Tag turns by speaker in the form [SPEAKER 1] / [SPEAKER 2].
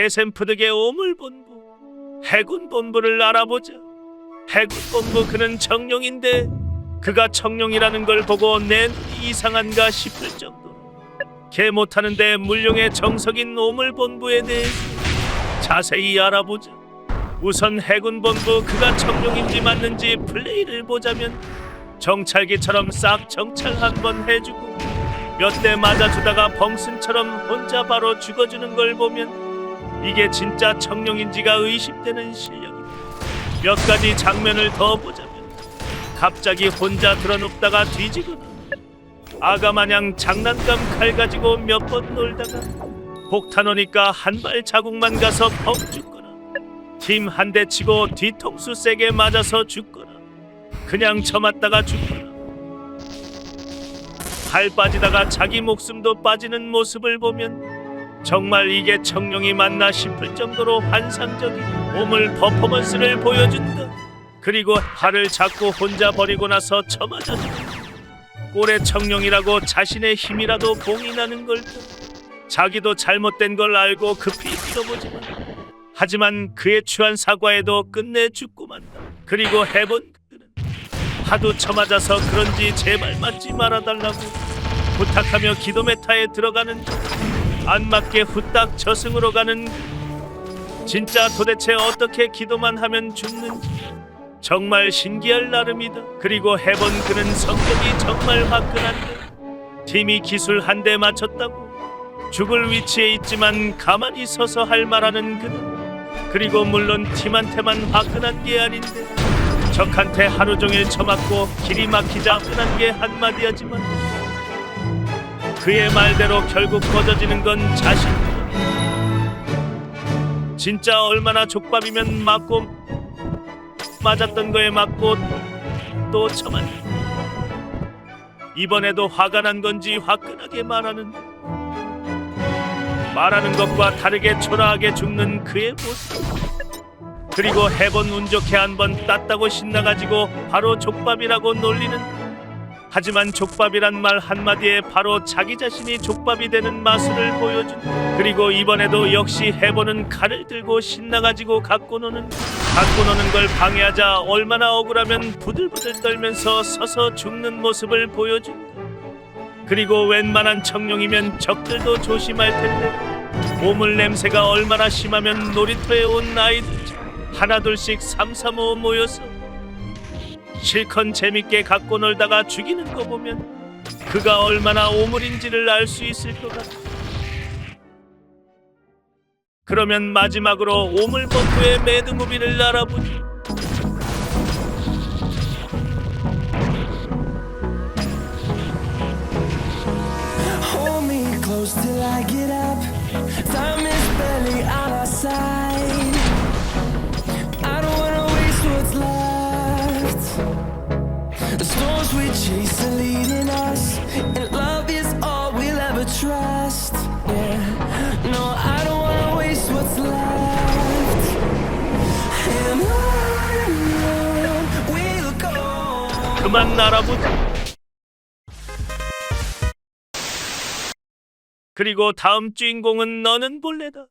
[SPEAKER 1] 개샘푸드계 오물본부 해군 본부를 알아보자. 해군 본부 그는 청룡인데 그가 청룡이라는 걸 보고 내 눈이 이상한가 싶을 정도로 개 못하는데 물룡의 정석인 오물본부에 대해 자세히 알아보자. 우선 해군 본부 그가 청룡인지 맞는지 플레이를 보자면 정찰기처럼 싹 정찰 한번 해주고 몇 대 맞아주다가 벙슨처럼 혼자 바로 죽어주는 걸 보면 이게 진짜 청룡인지가 의심되는 실력이다. 몇 가지 장면을 더 보자면 갑자기 혼자 드러눕다가 뒤지거나 아가 마냥 장난감 칼 가지고 몇 번 놀다가 폭탄 오니까 한 발 자국만 가서 펑 죽거나 팀 한 대 치고 뒤통수 세게 맞아서 죽거나 그냥 쳐맞다가 죽거나 발 빠지다가 자기 목숨도 빠지는 모습을 보면 정말 이게 청룡이 맞나 싶을 정도로 환상적인 오물 퍼포먼스를 보여준다. 그리고 팔을 잡고 혼자 버리고 나서 쳐맞아주고 꼴의 청룡이라고 자신의 힘이라도 봉인하는 걸 자기도 잘못된 걸 알고 급히 뛰어보지만 하지만 그에 취한 사과에도 끝내 죽고 만다. 그리고 해본 그는 하도 쳐맞아서 그런지 제발 맞지 말아달라고 부탁하며 기도 메타에 들어가는 안 맞게 후딱 저승으로 가는 그. 진짜 도대체 어떻게 기도만 하면 죽는지 정말 신기할 나름이다. 그리고 해본 그는 성격이 정말 화끈한데 팀이 기술 한 대 맞췄다고 죽을 위치에 있지만 가만히 서서 할 말하는 그는 그리고 물론 팀한테만 화끈한 게 아닌데 적한테 하루 종일 처맞고 길이 막히자 화끈한 게 한마디 하지만 그의 말대로 결국 꺼져지는 건 자신 진짜 얼마나 족밥이면 맞고 맞았던 거에 맞고 또 처맞 이번에도 화가 난 건지 화끈하게 말하는 말하는 것과 다르게 초라하게 죽는 그의 모습. 그리고 해본 운 좋게 한 번 땄다고 신나가지고 바로 족밥이라고 놀리는 하지만 족밥이란 말 한마디에 바로 자기 자신이 족밥이 되는 마술을 보여준 그리고 이번에도 역시 해보는 칼을 들고 신나가지고 갖고 노는 갖고 노는 걸 방해하자 얼마나 억울하면 부들부들 떨면서 서서 죽는 모습을 보여준다 그리고 웬만한 청룡이면 적들도 조심할 텐데 보물 냄새가 얼마나 심하면 놀이터에 온 아이들 하나둘씩 삼삼오오 모여서 실컷 재밌게 갖고 놀다가 죽이는 거 보면 그가 얼마나 오물인지를 알 수 있을 것 같아. 그러면 마지막으로 오물본부의 매드무비를 알아보니
[SPEAKER 2] Hold me close till I get up. The storms we chase are leading us, and love is all we'll ever trust. Yeah, no, I don't wanna waste what's left. And on we'll go.
[SPEAKER 1] 그만 알아보자. 그리고 다음 주인공은 너는 볼래다.